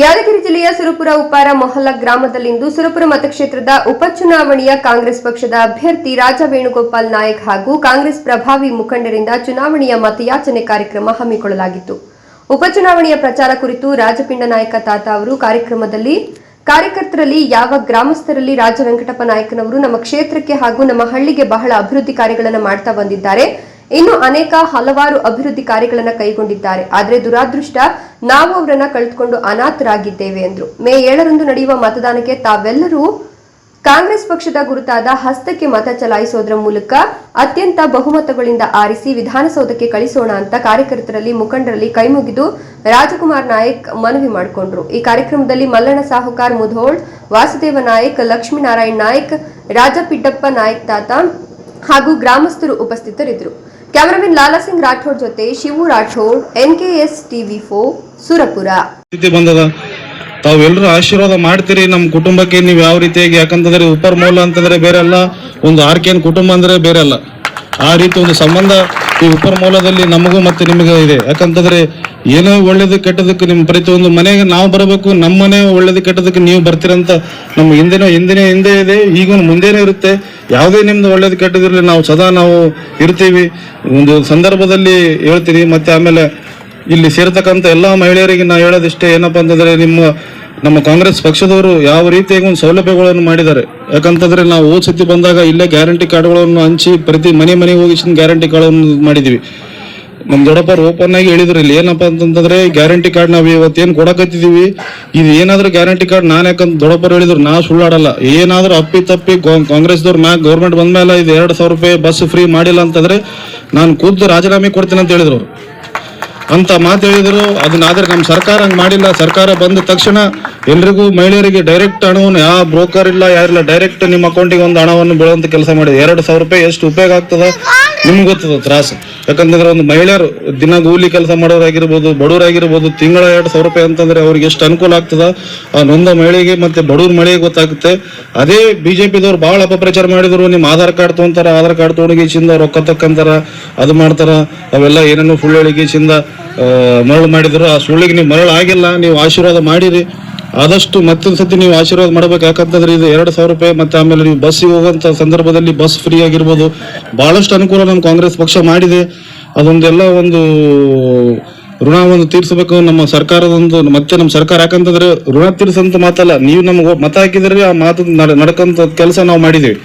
ಯಾದಗಿರಿ ಜಿಲ್ಲೆಯ ಸುರಪುರ ಉಪ್ಪಾರ ಮೊಹಲ್ಲಾ ಗ್ರಾಮದಲ್ಲಿಂದು ಸುರಪುರ ಮತಕ್ಷೇತ್ರದ ಉಪಚುನಾವಣೆಯ ಕಾಂಗ್ರೆಸ್ ಪಕ್ಷದ ಅಭ್ಯರ್ಥಿ ರಾಜ ವೇಣುಗೋಪಾಲ್ ನಾಯಕ್ ಹಾಗೂ ಕಾಂಗ್ರೆಸ್ ಪ್ರಭಾವಿ ಮುಖಂಡರಿಂದ ಚುನಾವಣೆಯ ಮತಯಾಚನೆ ಕಾರ್ಯಕ್ರಮ ಹಮ್ಮಿಕೊಳ್ಳಲಾಗಿತ್ತು. ಉಪಚುನಾವಣೆಯ ಪ್ರಚಾರ ಕುರಿತು ರಾಜಪಿಂಡ ನಾಯಕ ತಾತ ಅವರು ಕಾರ್ಯಕ್ರಮದಲ್ಲಿ, ಕಾರ್ಯಕರ್ತರಲ್ಲಿ ಯಾವ ಗ್ರಾಮಸ್ಥರಲ್ಲಿ ರಾಜ ವೆಂಕಟಪ್ಪ ನಾಯಕನವರು ನಮ್ಮ ಕ್ಷೇತ್ರಕ್ಕೆ ಹಾಗೂ ನಮ್ಮ ಹಳ್ಳಿಗೆ ಬಹಳ ಅಭಿವೃದ್ಧಿ ಕಾರ್ಯಗಳನ್ನು ಮಾಡ್ತಾ ಬಂದಿದ್ದಾರೆ ಇನ್ನು ಅನೇಕ ಹಲವಾರು ಅಭಿವೃದ್ಧಿ ಕಾರ್ಯಗಳನ್ನು ಕೈಗೊಂಡಿದ್ದಾರೆ. ಆದರೆ ದುರಾದೃಷ್ಟ ನಾವು ಅವರನ್ನ ಕಳೆದುಕೊಂಡು ಅನಾಥರಾಗಿದ್ದೇವೆ ಎಂದರು. ಮೇ ಏಳರಂದು ನಡೆಯುವ ಮತದಾನಕ್ಕೆ ತಾವೆಲ್ಲರೂ ಕಾಂಗ್ರೆಸ್ ಪಕ್ಷದ ಗುರುತಾದ ಹಸ್ತಕ್ಕೆ ಮತ ಚಲಾಯಿಸೋದ್ರ ಮೂಲಕ ಅತ್ಯಂತ ಬಹುಮತಗಳಿಂದ ಆರಿಸಿ ವಿಧಾನಸೌಧಕ್ಕೆ ಕಳಿಸೋಣ ಅಂತ ಕಾರ್ಯಕರ್ತರಲ್ಲಿ, ಮುಖಂಡರಲ್ಲಿ ಕೈಮುಗಿದು ರಾಜಕುಮಾರ್ ನಾಯಕ್ ಮನವಿ ಮಾಡಿಕೊಂಡ್ರು. ಈ ಕಾರ್ಯಕ್ರಮದಲ್ಲಿ ಮಲ್ಲಣ್ಣ ಸಾಹುಕಾರ್, ಮುಧೋಳ್, ವಾಸುದೇವ ನಾಯಕ್, ಲಕ್ಷ್ಮೀನಾರಾಯಣ್ ನಾಯಕ್ ರಾಜಪಿಡ್ಡಪ್ಪ ನಾಯಕ್ ತಾತ ಹಾಗೂ ಗ್ರಾಮಸ್ಥರು ಉಪಸ್ಥಿತರಿದ್ದರು. ಕ್ಯಾಮರಾಮನ್ ಲಾಲಾ ಸಿಂಗ್ ರಾಠೋಡ್ ಜೊತೆ Shivu Rathod, NKS TV four, Surapura. ಬಂದದ. ತಾವೆಲ್ಲರೂ ಆಶೀರ್ವಾದ ಮಾಡ್ತೀರಿ. ನಮ್ಮ ಕುಟುಂಬಕ್ಕೆ ನೀವು ಯಾವ ರೀತಿಯಾಗಿ, ಯಾಕಂತಂದ್ರೆ ಉಪರ್ ಮೂಲ ಅಂತಂದ್ರೆ ಬೇರೆ ಅಲ್ಲ. ಒಂದು ಆರ್ಕೆನ್ ಕುಟುಂಬ ಅಂದ್ರೆ ಬೇರೆ ಅಲ್ಲ. ಆ ರೀತಿ ಒಂದು ಸಂಬಂಧ ಈ ಉಪರ್ ಮೂಲದಲ್ಲಿ ನಮಗೂ ಮತ್ತೆ ನಿಮಗೆ ಇದೆ. ಯಾಕಂತಂದ್ರೆ ಏನೋ ಒಳ್ಳೇದು ಕೆಟ್ಟದಕ್ಕೆ ನಿಮ್ಮ ಪ್ರತಿಯೊಂದು ಮನೆಗೆ ನಾವು ಬರಬೇಕು, ನಮ್ಮ ಮನೆ ಒಳ್ಳೇದು ಕೆಟ್ಟದಕ್ಕೆ ನೀವು ಬರ್ತೀರಂತ ನಮ್ಮ ಹಿಂದಿನ ಹಿಂದಿನ ಹಿಂದೆ ಇದೆ, ಈಗ ಮುಂದೆನೇ ಇರುತ್ತೆ. ಯಾವುದೇ ನಿಮ್ದು ಒಳ್ಳೇದು ಕೆಟ್ಟದಿರಲಿ ನಾವು ಸದಾ ನಾವು ಇರ್ತೀವಿ. ಒಂದು ಸಂದರ್ಭದಲ್ಲಿ ಹೇಳ್ತೀನಿ, ಮತ್ತೆ ಆಮೇಲೆ ಇಲ್ಲಿ ಸೇರ್ತಕ್ಕಂಥ ಎಲ್ಲಾ ಮಹಿಳೆಯರಿಗೆ ನಾ ಹೇಳೋದಿಷ್ಟೇ ಏನಪ್ಪಾ ಅಂತಂದ್ರೆ ನಿಮ್ಮ ನಮ್ಮ ಕಾಂಗ್ರೆಸ್ ಪಕ್ಷದವರು ಯಾವ ರೀತಿಯಾಗಿ ಒಂದು ಸೌಲಭ್ಯಗಳನ್ನು ಮಾಡಿದ್ದಾರೆ? ಯಾಕಂತಂದ್ರೆ ನಾವು ಓದ್ ಸತಿ ಬಂದಾಗ ಇಲ್ಲೇ ಗ್ಯಾರಂಟಿ ಕಾರ್ಡ್ಗಳನ್ನು ಹಂಚಿ ಪ್ರತಿ ಮನೆ ಮನೆಗೆ ಹೋಗಿ ಗ್ಯಾರಂಟಿ ಕಾರ್ಡ್ಗಳನ್ನು ಮಾಡಿದೀವಿ. ನಮ್ಮ ದೊಡ್ಡಪ್ಪರು ಓಪನ್ ಆಗಿ ಹೇಳಿದ್ರು, ಇಲ್ಲಿ ಏನಪ್ಪ ಅಂತಂದ್ರೆ ಗ್ಯಾರಂಟಿ ಕಾರ್ಡ್ ನಾವು ಇವತ್ತೇನ್ ಕೊಡಕತ್ತಿದೀವಿ? ಇದು ಏನಾದ್ರೂ ಗ್ಯಾರಂಟಿ ಕಾರ್ಡ್ ನಾನು ಯಾಕಂತ ದೊಡ್ಡಪ್ಪರು ಹೇಳಿದ್ರು ನಾ ಸುಳ್ಳಾಡಲ್ಲ. ಏನಾದ್ರೂ ಅಪ್ಪಿ ತಪ್ಪಿ ಕಾಂಗ್ರೆಸ್ದವ್ರು ಮ್ಯಾಗ ಗೌರ್ಮೆಂಟ್ ಬಂದ್ಮೇಲೆ ಇದು ಎರಡ್ ಸಾವಿರ ರೂಪಾಯಿ ಬಸ್ ಫ್ರೀ ಮಾಡಿಲ್ಲ ಅಂತಂದ್ರೆ ನಾನು ಖುದ್ದು ರಾಜೀನಾಮೆ ಕೊಡ್ತೀನಿ ಅಂತ ಹೇಳಿದ್ರು. ಅಂತ ಮಾತು ಹೇಳಿದರು ಅದನ್ನ ಆದ್ರೆ ನಮ್ಮ ಸರ್ಕಾರ ಹಂಗೆ ಮಾಡಿಲ್ಲ. ಸರ್ಕಾರ ಬಂದ ತಕ್ಷಣ ಎಲ್ರಿಗೂ ಮಹಿಳೆಯರಿಗೆ ಡೈರೆಕ್ಟ್ ಹಣವನ್ನು ಯಾವ ಬ್ರೋಕರ್ ಇಲ್ಲ ಯಾರಿಲ್ಲ ಡೈರೆಕ್ಟ್ ನಿಮ್ಮ ಅಕೌಂಟಿಗೆ ಒಂದು ಹಣವನ್ನು ಬೀಳುವಂತ ಕೆಲಸ ಮಾಡಿದೆ. ಎರಡು ಸಾವಿರ ರೂಪಾಯಿ ಎಷ್ಟು ಉಪಯೋಗ ಆಗ್ತದ? ನಿಮ್ಗೆ ಗೊತ್ತದ ತ್ರಾಸು. ಯಾಕಂತಂದ್ರೆ ಒಂದು ಮಹಿಳೆಯರು ದಿನ ಕೂಲಿ ಕೆಲಸ ಮಾಡೋರಾಗಿರ್ಬೋದು ಬಡವರಾಗಿರ್ಬೋದು ತಿಂಗಳ ಎರಡು ಸಾವಿರ ರೂಪಾಯಿ ಅಂತಂದ್ರೆ ಅವ್ರಿಗೆ ಎಷ್ಟು ಅನುಕೂಲ ಆಗ್ತದ? ಆ ನೊಂದ ಮಹಿಳೆಗೆ ಮತ್ತೆ ಬಡವ್ರ ಮಹಿಳೆಗೆ ಗೊತ್ತಾಗುತ್ತೆ. ಅದೇ ಬಿಜೆಪಿದವ್ರು ಬಹಳ ಅಪಪ್ರಚಾರ ಮಾಡಿದ್ರು, ನಿಮ್ಮ ಆಧಾರ್ ಕಾರ್ಡ್ ತೊಗೊಂತಾರ, ಆಧಾರ್ ಕಾರ್ಡ್ ತೊಗೊಂಡಿಗೆಸಿಂದ ರೊಕ್ಕ ತಕ್ಕಂತಾರ, ಅದು ಮಾಡ್ತಾರ, ಅವೆಲ್ಲ ಏನೇನೋ ಸುಳ್ಳು ಹೇಳಿಗೆಸಿಂದ ಮರಳು ಮಾಡಿದ್ರು. ಆ ಸುಳ್ಳಿಗೆ ನೀವು ಮರಳು ಆಗಿಲ್ಲ, ನೀವು ಆಶೀರ್ವಾದ ಮಾಡಿರಿ. ಆದಷ್ಟು ಮತ್ತೊಂದು ಸತಿ ನೀವು ಆಶೀರ್ವಾದ ಮಾಡಬೇಕು. ಯಾಕಂತಂದ್ರೆ ಇದು ಎರಡು ಸಾವಿರ ರೂಪಾಯಿ ಮತ್ತೆ ಆಮೇಲೆ ನೀವು ಬಸ್ಸಿಗೆ ಹೋಗುವಂತ ಸಂದರ್ಭದಲ್ಲಿ ಬಸ್ ಫ್ರೀ ಆಗಿರ್ಬೋದು. ಬಹಳಷ್ಟು ಅನುಕೂಲ ನಮ್ಮ ಕಾಂಗ್ರೆಸ್ ಪಕ್ಷ ಮಾಡಿದೆ. ಅದೊಂದೆಲ್ಲ ಒಂದು ಋಣವನ್ನು ತೀರಿಸಬೇಕು. ನಮ್ಮ ಸರ್ಕಾರದೊಂದು ಮತ್ತೆ ನಮ್ಮ ಸರ್ಕಾರ ಯಾಕಂತಂದ್ರೆ ಋಣ ತೀರಿಸಂತ ಮಾತಲ್ಲ, ನೀವು ನಮ್ಗೆ ಮತ ಹಾಕಿದ್ರೆ ಆ ಮಾತು ನಡ್- ನಡ್ಕಂತ ಕೆಲಸ ನಾವು ಮಾಡಿದೀವಿ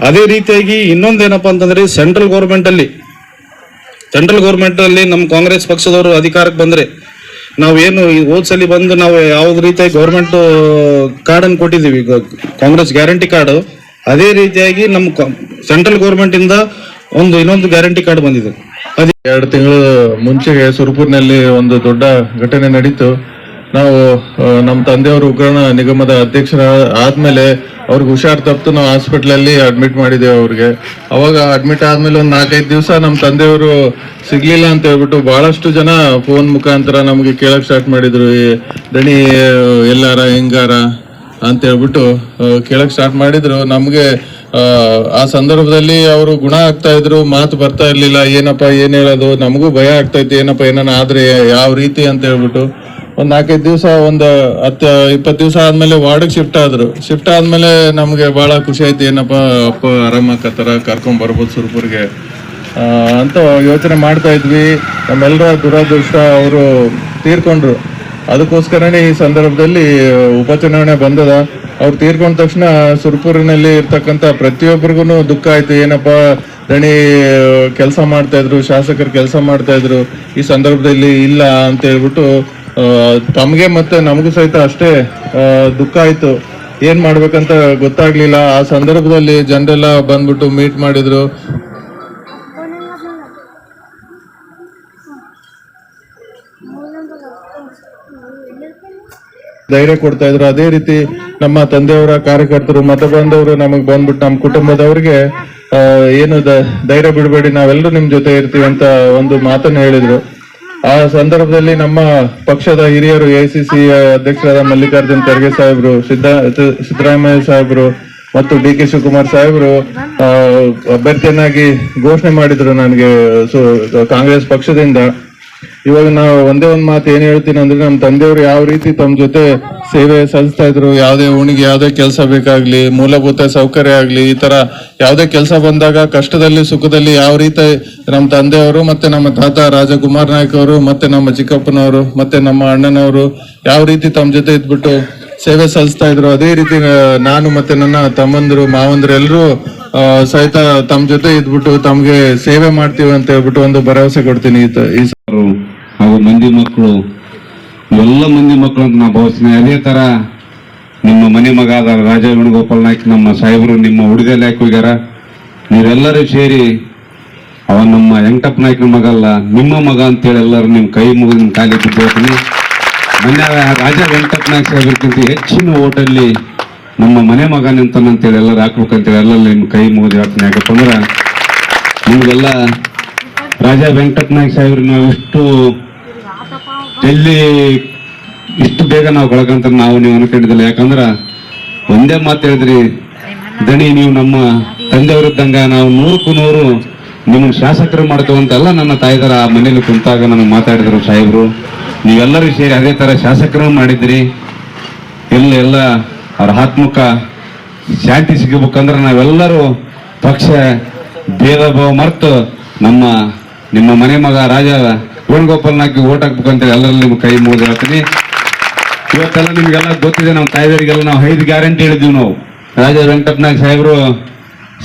ಅದೇ ರೀತಿಯಾಗಿ ಇನ್ನೊಂದೇನಪ್ಪಾ ಅಂತಂದ್ರೆ ಸೆಂಟ್ರಲ್ ಗೌರ್ಮೆಂಟ್ ಅಲ್ಲಿ ಸೆಂಟ್ರಲ್ ಗೌರ್ಮೆಂಟ್ ಅಲ್ಲಿ ನಮ್ಮ ಕಾಂಗ್ರೆಸ್ ಪಕ್ಷದವರು ಅಧಿಕಾರಕ್ಕೆ ಬಂದ್ರೆ ನಾವು ಏನು ಈ ಹೋದ್ಸಲಿ ಬಂದು ನಾವು ಯಾವ್ದು ರೀತಿಯಾಗಿ ಗೌರ್ಮೆಂಟ್ ಕಾರ್ಡನ್ನು ಕೊಟ್ಟಿದ್ದೀವಿ. ಕಾಂಗ್ರೆಸ್ ಗ್ಯಾರಂಟಿ ಕಾರ್ಡ್ ಅದೇ ರೀತಿಯಾಗಿ ನಮ್ಮ ಸೆಂಟ್ರಲ್ ಗೌರ್ಮೆಂಟ್ ಇಂದ ಒಂದು ಇನ್ನೊಂದು ಗ್ಯಾರಂಟಿ ಕಾರ್ಡ್ ಬಂದಿದೆ. ಅದೇ ಎರಡು ತಿಂಗಳು ಮುಂಚೆಗೆ ಸುರಪುರ್ನಲ್ಲಿ ಒಂದು ದೊಡ್ಡ ಘಟನೆ ನಡೀತು. ನಾವು ನಮ್ಮ ತಂದೆಯವರು ಉಗ್ರಣ ನಿಗಮದ ಅಧ್ಯಕ್ಷರ ಆದ್ಮೇಲೆ ಅವ್ರಿಗೆ ಹುಷಾರ್ ತಪ್ಪು ನಾವು ಹಾಸ್ಪಿಟ್ಲಲ್ಲಿ ಅಡ್ಮಿಟ್ ಮಾಡಿದ್ದೇವೆ ಅವ್ರಿಗೆ. ಅವಾಗ ಅಡ್ಮಿಟ್ ಆದ್ಮೇಲೆ ಒಂದು ನಾಲ್ಕೈದು ದಿವಸ ನಮ್ಮ ತಂದೆಯವರು ಸಿಗ್ಲಿಲ್ಲ ಅಂತ ಹೇಳ್ಬಿಟ್ಟು ಬಹಳಷ್ಟು ಜನ ಫೋನ್ ಮುಖಾಂತರ ನಮಗೆ ಕೇಳಕ್ ಸ್ಟಾರ್ಟ್ ಮಾಡಿದ್ರು. ದಣಿ, ಎಲ್ಲಾರ, ಹೆಂಗಾರ ಅಂತ ಹೇಳ್ಬಿಟ್ಟು ಕೇಳಕ್ಕೆ ಕೇಳಕ್ ಸ್ಟಾರ್ಟ್ ಮಾಡಿದ್ರು. ನಮಗೆ ಆ ಸಂದರ್ಭದಲ್ಲಿ ಅವರು ಗುಣ ಆಗ್ತಾ ಇದ್ರು, ಮಾತು ಬರ್ತಾ ಇರ್ಲಿಲ್ಲ. ಏನಪ್ಪ, ಏನು ಹೇಳೋದು? ನಮಗೂ ಭಯ ಆಗ್ತಾ ಇತ್ತು. ಏನಪ್ಪ, ಏನಾನ ಆದರೆ ಯಾವ ರೀತಿ ಅಂತ ಹೇಳ್ಬಿಟ್ಟು. ಒಂದ್ ನಾಲ್ಕೈದು ದಿವಸ, ಒಂದು ಹತ್ತು ಇಪ್ಪತ್ತು ದಿವಸ ಆದಮೇಲೆ ವಾರ್ಡ್ಗೆ ಶಿಫ್ಟ್ ಆದ್ರು. ಶಿಫ್ಟ್ ಆದಮೇಲೆ ನಮಗೆ ಬಹಳ ಖುಷಿ ಆಯ್ತು, ಏನಪ್ಪ, ಅಪ್ಪ ಆರಾಮಾಕತ್ತಾರ ಕರ್ಕೊಂಡ್ ಬರ್ಬೋದು ಸುರ್ಪುರ್ಗೆ. ಅಂತ ಯೋಚನೆ ಮಾಡ್ತಾ ಇದ್ವಿ. ನಮ್ಮೆಲ್ಲರ ದುರಾದೃಷ್ಟ ಅವರು ತೀರ್ಕೊಂಡ್ರು. ಅದಕ್ಕೋಸ್ಕರನೇ ಈ ಸಂದರ್ಭದಲ್ಲಿ ಉಪಚುನಾವಣೆ ಬಂದದ. ಅವ್ರು ತೀರ್ಕೊಂಡ ತಕ್ಷಣ ಸುರ್ಪುರಿನಲ್ಲಿ ಇರ್ತಕ್ಕಂಥ ಪ್ರತಿಯೊಬ್ಬರಿಗೂ ದುಃಖ ಆಯ್ತು. ಏನಪ್ಪ, ದಣಿ ಕೆಲಸ ಮಾಡ್ತಾ ಇದ್ರು, ಶಾಸಕರು ಕೆಲಸ ಮಾಡ್ತಾ ಇದ್ರು, ಈ ಸಂದರ್ಭದಲ್ಲಿ ಇಲ್ಲ ಅಂತ ಹೇಳ್ಬಿಟ್ಟು ತಮ್ಗೆ ಮತ್ತೆ ನಮಗೂ ಸಹಿತ ಅಷ್ಟೇ ದುಃಖ ಆಯಿತು. ಏನು ಮಾಡ್ಬೇಕಂತ ಗೊತ್ತಾಗ್ಲಿಲ್ಲ. ಆ ಸಂದರ್ಭದಲ್ಲಿ ಜನರೆಲ್ಲ ಬಂದ್ಬಿಟ್ಟು ಮೀಟ್ ಮಾಡಿದ್ರು. ಧೈರ್ಯ ಕೊಡ್ತಾ ಇದ್ರು. ಅದೇ ರೀತಿ ನಮ್ಮ ತಂದೆಯವರ ಕಾರ್ಯಕರ್ತರು ಮತ ಬಂದವರು ನಮಗ್ ಬಂದ್ಬಿಟ್ಟು ನಮ್ಮ ಕುಟುಂಬದವರಿಗೆ ಏನು ಧೈರ್ಯ ಬಿಡಬೇಡಿ. ನಾವೆಲ್ಲರೂ ನಿಮ್ ಜೊತೆ ಇರ್ತೀವಿ ಅಂತ ಒಂದು ಮಾತನ್ನ ಹೇಳಿದ್ರು. ಆ ಸಂದರ್ಭದಲ್ಲಿ ನಮ್ಮ ಪಕ್ಷದ ಹಿರಿಯರು ಎಐಸಿಸಿ ಅಧ್ಯಕ್ಷರಾದ ಮಲ್ಲಿಕಾರ್ಜುನ್ ಖರ್ಗೆ ಸಾಹೇಬ್ರು, ಸಿದ್ದ ಸಿದ್ದರಾಮಯ್ಯ ಸಾಹೇಬ್ರು ಮತ್ತು ಡಿ ಕೆ ಶಿವಕುಮಾರ್ ಸಾಹೇಬ್ರು ಅಭ್ಯರ್ಥಿಯನ್ನಾಗಿ ಘೋಷಣೆ ಮಾಡಿದ್ರು ನನಗೆ, ಸೊ, ಕಾಂಗ್ರೆಸ್ ಪಕ್ಷದಿಂದ. ಇವಾಗ ನಾವು ಒಂದೇ ಒಂದ್ ಮಾತು ಏನ್ ಹೇಳ್ತೀನಿ ಅಂದ್ರೆ ನಮ್ಮ ತಂದೆಯವರು ಯಾವ ರೀತಿ ತಮ್ಮ ಜೊತೆ ಸೇವೆ ಸಲ್ಲಿಸ್ತಾ ಇದ್ರು, ಯಾವುದೇ ಉಣಿಗೆ ಯಾವುದೇ ಕೆಲಸ ಬೇಕಾಗ್ಲಿ, ಮೂಲಭೂತ ಸೌಕರ್ಯ ಆಗ್ಲಿ, ಈ ತರ ಯಾವುದೇ ಕೆಲಸ ಬಂದಾಗ ಕಷ್ಟದಲ್ಲಿ, ಸುಖದಲ್ಲಿ ಯಾವ ರೀತಿ ನಮ್ಮ ತಂದೆಯವರು ಮತ್ತೆ ನಮ್ಮ ತಾತ ರಾಜಕುಮಾರ್ ನಾಯ್ಕ ಅವರು ಮತ್ತೆ ನಮ್ಮ ಚಿಕ್ಕಪ್ಪನವರು, ಮತ್ತೆ ನಮ್ಮ ಅಣ್ಣನವರು ಯಾವ ರೀತಿ ತಮ್ಮ ಜೊತೆ ಇದ್ಬಿಟ್ಟು ಸೇವೆ ಸಲ್ಲಿಸ್ತಾ ಇದ್ರು, ಅದೇ ರೀತಿ ನಾನು ಮತ್ತೆ ನನ್ನ ತಮ್ಮಂದಿರು, ಮಾವಂದಿರು ಎಲ್ಲರೂ ಸಹಿತ ತಮ್ಮ ಜೊತೆ ಇದ್ಬಿಟ್ಟು ತಮ್ಗೆ ಸೇವೆ ಮಾಡ್ತೀವಿ ಅಂತ ಹೇಳ್ಬಿಟ್ಟು ಒಂದು ಭರವಸೆ ಕೊಡ್ತೀನಿ ಈ ಹಾಗೂ ಮಂದಿ ಮಕ್ಕಳು, ಎಲ್ಲ ಮಂದಿ ಮಕ್ಕಳು ಅಂತ ನಾ ಭಾವಿಸ್ತೀನಿ. ಅದೇ ತರ ನಿಮ್ಮ ಮನೆ ಮಗ ಆದ ರಾಜ ವೇಣುಗೋಪಾಲ್ ನಾಯ್ಕ್, ನಮ್ಮ ಸಾಹೇಬರು, ನಿಮ್ಮ ಹುಡುಗಲ್ಲಿ ಯಾಕೆ ಹೋಗ್ಯಾರ ನೀವೆಲ್ಲರೂ ಸೇರಿ ಅವ ನಮ್ಮ ವೆಂಕಟಪ್ಪ ನಾಯ್ಕನ ಮಗ ಅಲ್ಲ ನಿಮ್ಮ ಮಗ ಅಂತೇಳಿ ಎಲ್ಲರೂ ನಿಮ್ಮ ಕೈ ಮುಗಿದ ನಿಮ್ಮ ಕೇಳ್ತೀನಿ ಮೊನ್ನೆ ರಾಜ ವೆಂಕಟಪ್ಪ ನಾಯ್ಕ ಸಾಹೇಬ್ರಿಗಿಂತ ಹೆಚ್ಚಿನ ಓಟಲ್ಲಿ ನಮ್ಮ ಮನೆ ಮಗ ನಿಂತಾನಂತೇಳಿ ಎಲ್ಲರೂ ಹಾಕ್ಬೇಕಂತೇಳಿ ಎಲ್ಲ ನಿಮ್ಮ ಕೈ ಮುಗಿದು ಹೇಳ್ತೀನಿ. ಯಾಕಪ್ಪ ಅಂದ್ರೆ ನಿಮಗೆಲ್ಲ ರಾಜ ವೆಂಕಟ ನಾಯ್ಕ ಸಾಹೇಬ್ರು ನಾವು ಇಷ್ಟು ಎಲ್ಲಿ ಇಷ್ಟು ಬೇಗ ನಾವು ಕಳ್ಕಂತ ನಾವು ನೀವು ಅನ್ಕೊಂಡಿದ್ದಿಲ್ಲ. ಯಾಕಂದ್ರ ಒಂದೇ ಮಾತು ಹೇಳಿದ್ರಿ, ದಣಿ, ನೀವು ನಮ್ಮ ತಂದೆಯವರಿದ್ದಂಗ ನಾವು ನೂರಕ್ಕೂ ನೂರು ನಿಮ್ಮನ್ನು ಶಾಸಕರು ಮಾಡ್ತೇವೆ ಅಂತೆಲ್ಲ ನನ್ನ ತಾಯಿದಾರ ಆ ಮನೇಲಿ ಕುಂತಾಗ ನನಗೆ ಮಾತಾಡಿದ್ರು ಸಾಹೇಬ್ರು. ನೀವೆಲ್ಲರೂ ಸೇರಿ ಅದೇ ತರ ಶಾಸಕರು ಮಾಡಿದ್ರಿ. ಎಲ್ಲ ಎಲ್ಲ ಅವ್ರ ಆತ್ಮಕ ಶಾಂತಿ ಸಿಗಬೇಕಂದ್ರೆ ನಾವೆಲ್ಲರೂ ಪಕ್ಷ ಭೇದ ಭಾವ ಮರೆತು ನಮ್ಮ, ನಿಮ್ಮ ಮನೆ ಮಗ ರಾಜ ವೇಣುಗೋಪಾಲ್ ನಾಯ್ಕ ಓಟ್ ಹಾಕ್ಬೇಕಂತ ಎಲ್ಲರಲ್ಲಿ ನಿಮ್ಮ ಕೈ ಮುಗಿದು ಹೇಳ್ತೀನಿ. ಇವತ್ತೆಲ್ಲ ನಿಮಗೆಲ್ಲ ಗೊತ್ತಿದೆ, ನಮ್ಮ ತಾಯಿದರಿಗೆಲ್ಲ ನಾವು ಐದು ಗ್ಯಾರಂಟಿ ಹೇಳಿದ್ವಿ ನಾವು. ರಾಜ ವೆಂಕಟಪ್ಪ ನಾಯ್ಕ ಸಾಹೇಬರು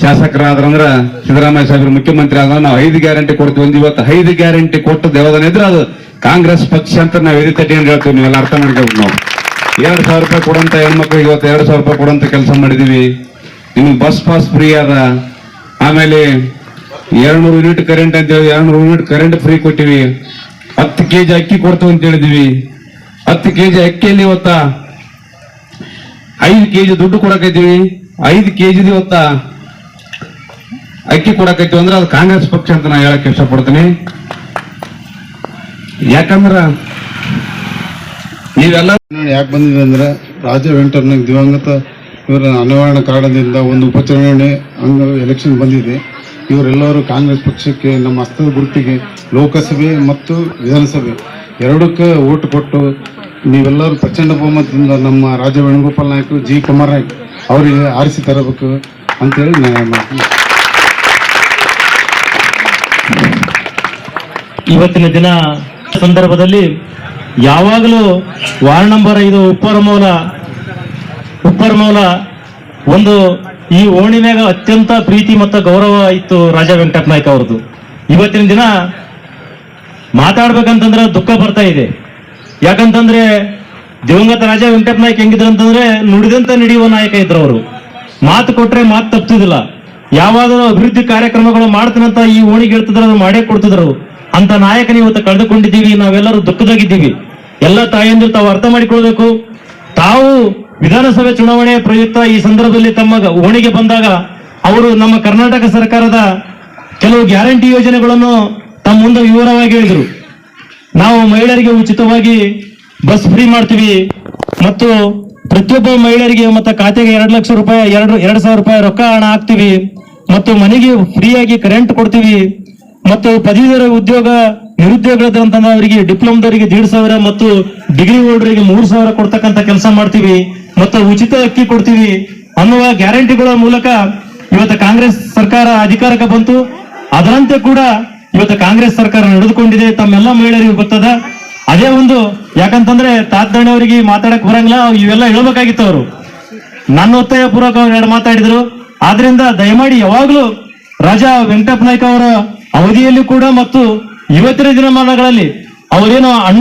ಶಾಸಕರಾದ್ರಂದ್ರೆ ಸಿದ್ದರಾಮಯ್ಯ ಸಾಹೇಬರು ಮುಖ್ಯಮಂತ್ರಿ ಆದ್ರೆ ನಾವು ಐದು ಗ್ಯಾರಂಟಿ ಕೊಡ್ತೀವಿ. ಒಂದು ಇವತ್ತು ಐದು ಗ್ಯಾರಂಟಿ ಕೊಟ್ಟು ದೇವದನ ಇದ್ರೆ ಅದು ಕಾಂಗ್ರೆಸ್ ಪಕ್ಷ ಅಂತ ನಾವು ಎದಿ ತಟ್ಟಿ ಅಂತ ಹೇಳ್ತೀವಿ, ನೀವೆಲ್ಲ ಅರ್ಥ ಮಾಡ್ಕೋಬೇಕು ನಾವು. ಎರಡ್ ಸಾವಿರ ರೂಪಾಯಿ ಕೊಡಂತ ಹೆಣ್ಮಕ್ಳಿಗೆ ಇವತ್ತು ಎರಡು ಸಾವಿರ ರೂಪಾಯಿ ಕೊಡಂತ ಕೆಲಸ ಮಾಡಿದೀವಿ. ನಿಮ್ಗೆ ಬಸ್ ಪಾಸ್ ಫ್ರೀ ಅದ ಆಮೇಲೆ ಎರಡ್ನೂರು ಯೂನಿಟ್ ಕರೆಂಟ್ ಅಂತ ಹೇಳಿ ಎರಡ್ನೂರು ಯೂನಿಟ್ ಕರೆಂಟ್ ಫ್ರೀ ಕೊಟ್ಟಿವಿ. ಹತ್ತು ಕೆ ಜಿ ಅಕ್ಕಿ ಕೊಡ್ತೇವೆ ಅಂತ ಹೇಳಿದ್ವಿ. ಹತ್ತು ಕೆ ಜಿ ಅಕ್ಕಿಯಲ್ಲಿ ಇವತ್ತ ಐದು ಕೆ ಜಿ ದುಡ್ಡು ಕೊಡಕೈತೀವಿ ಐದು ಕೆ ಕೆಜಿ ಇವತ್ತ ಅಕ್ಕಿ ಕೊಡಕೈತಿ ಅಂದ್ರೆ ಅದು ಕಾಂಗ್ರೆಸ್ ಪಕ್ಷ ಅಂತ ನಾ ಹೇಳಕ್ ಇಷ್ಟಪಡ್ತೀನಿ. ಯಾಕಂದ್ರ ನೀವೆಲ್ಲ ಯಾಕೆ ಬಂದಿದೆ ಅಂದ್ರೆ ರಾಜ ವೆಂಟರ್ನ ದಿವಂಗತ ಇವರ ಅನಾವರಣ ಕಾರಣದಿಂದ ಒಂದು ಉಪಚುನಾವಣೆ ಅಂಗ ಎಲೆಕ್ಷನ್ ಬಂದಿದೆ. ಇವರೆಲ್ಲರೂ ಕಾಂಗ್ರೆಸ್ ಪಕ್ಷಕ್ಕೆ ನಮ್ಮ ಹಸ್ತದ ಗುರುತಿಗೆ ಲೋಕಸಭೆ ಮತ್ತು ವಿಧಾನಸಭೆ ಎರಡಕ್ಕೆ ಓಟ್ ಕೊಟ್ಟು ನೀವೆಲ್ಲರೂ ಪ್ರಚಂಡ ಬಹುಮತದಿಂದ ನಮ್ಮ ರಾಜ ವೇಣುಗೋಪಾಲ್ ನಾಯ್ಕ ಜಿ ಕುಮಾರ್ ನಾಯ್ಕ ಅವರಿಗೆ ಆರಿಸಿ ತರಬೇಕು ಅಂತೇಳಿ ನಾನು ಮಾಡ್ತೀನಿ ಇವತ್ತಿನ ದಿನ ಸಂದರ್ಭದಲ್ಲಿ ಯಾವಾಗಲೂ ವಾರ್ಡ್ ನಂಬರ್ ಐದು ಉಪ್ಪರ ಮೌಲ ಉಪ್ಪರ ಮೌಲ ಒಂದು ಈ ಓಣಿನಾಗ ಅತ್ಯಂತ ಪ್ರೀತಿ ಮತ್ತು ಗೌರವ ಇತ್ತು ರಾಜ ವೆಂಕಟಪ್ಪ ನಾಯ್ಕ ಅವ್ರದ್ದು. ಇವತ್ತಿನ ದಿನ ಮಾತಾಡ್ಬೇಕಂತಂದ್ರೆ ದುಃಖ ಬರ್ತಾ ಇದೆ. ಯಾಕಂತಂದ್ರೆ ದಿವಂಗತ ರಾಜ ವೆಂಕಟಪ್ಪ ನಾಯ್ಕ ಹೆಂಗಿದ್ರು ಅಂತಂದ್ರೆ ನುಡಿದಂತ ನಡೆಯುವ ನಾಯಕ ಇದ್ರು ಅವರು. ಮಾತು ಕೊಟ್ರೆ ಮಾತು ತಪ್ತಿದಿಲ್ಲ ಯಾವಾಗಲೂ ಅಭಿವೃದ್ಧಿ ಕಾರ್ಯಕ್ರಮಗಳು ಮಾಡ್ತೀನಂತ ಈ ಓಣಿಗೆ ಹೇಳ್ತಿದ್ರು, ಅದು ಮಾಡೇ ಕೊಡ್ತಿದ್ರು ಅಂತ ನಾಯಕನ ಇವತ್ತು ಕಳೆದುಕೊಂಡಿದ್ದೀವಿ, ನಾವೆಲ್ಲರೂ ದುಃಖದಾಗಿದ್ದೀವಿ. ಎಲ್ಲ ತಾಯಂದಿರು ತಾವು ಅರ್ಥ ಮಾಡಿಕೊಳ್ಬೇಕು. ತಾವು ವಿಧಾನಸಭೆ ಚುನಾವಣೆ ಪ್ರಯುಕ್ತ ಈ ಸಂದರ್ಭದಲ್ಲಿ ತಮ್ಮ ಓಣಿಗೆ ಬಂದಾಗ ಅವರು ನಮ್ಮ ಕರ್ನಾಟಕ ಸರ್ಕಾರದ ಕೆಲವು ಗ್ಯಾರಂಟಿ ಯೋಜನೆಗಳನ್ನು ತಮ್ಮ ಮುಂದೆ ವಿವರವಾಗಿ ಹೇಳಿದರು. ನಾವು ಮಹಿಳೆಯರಿಗೆ ಉಚಿತವಾಗಿ ಬಸ್ ಫ್ರೀ ಮಾಡ್ತೀವಿ ಮತ್ತು ಪ್ರತಿಯೊಬ್ಬ ಮಹಿಳೆಯರಿಗೆ ಮತ್ತು ಖಾತೆಗೆ ಎರಡು ಲಕ್ಷ ರೂಪಾಯಿ, ಎರಡು ಎರಡು ಸಾವಿರ ರೂಪಾಯಿ ರೊಕ್ಕ ಹಣ ಹಾಕ್ತೀವಿ ಮತ್ತು ಮನೆಗೆ ಫ್ರೀಯಾಗಿ ಕರೆಂಟ್ ಕೊಡ್ತೀವಿ. ಮತ್ತು ಪದವೀಧರ ಉದ್ಯೋಗ ನಿರುದ್ಯೋಗದಂತವರಿಗೆ ಡಿಪ್ಲೊಮ್ದವರಿಗೆ ದೀಡ್ ಸಾವಿರ ಮತ್ತು ಡಿಗ್ರಿ ಹೋಲ್ಡರಿಗೆ ಮೂರು ಸಾವಿರ ಕೊಡ್ತಕ್ಕಂಥ ಕೆಲಸ ಮಾಡ್ತೀವಿ ಮತ್ತು ಉಚಿತ ಅಕ್ಕಿ ಕೊಡ್ತೀವಿ ಅನ್ನುವ ಗ್ಯಾರಂಟಿಗಳ ಮೂಲಕ ಇವತ್ತು ಕಾಂಗ್ರೆಸ್ ಸರ್ಕಾರ ಅಧಿಕಾರಕ್ಕೆ ಬಂತು. ಅದರಂತೆ ಕೂಡ ಇವತ್ತು ಕಾಂಗ್ರೆಸ್ ಸರ್ಕಾರ ನಡೆದುಕೊಂಡಿದೆ. ತಮ್ಮೆಲ್ಲ ಮಹಿಳೆಯರಿಗೆ ಗೊತ್ತದ. ಅದೇ ಒಂದು, ಯಾಕಂತಂದ್ರೆ ತಾತಣ್ಣವರಿಗೆ ಮಾತಾಡಕ್ ಬರಂಗಿಲ್ಲ, ಇವೆಲ್ಲ ಹೇಳಬೇಕಾಗಿತ್ತು ಅವರು. ನನ್ನ ಒತ್ತಾಯ ಪೂರ್ವಕ ಎರಡು ಮಾತಾಡಿದ್ರು. ಆದ್ರಿಂದ ದಯಮಾಡಿ ಯಾವಾಗಲೂ ರಾಜಾ ವೆಂಕಟಪ್ಪ ನಾಯ್ಕ ಅವರ ಅವಧಿಯಲ್ಲಿ ಕೂಡ ಮತ್ತು ಇವತ್ತಿನ ದಿನಮಾನಗಳಲ್ಲಿ ಅವರೇನು ಅಣ್ಣ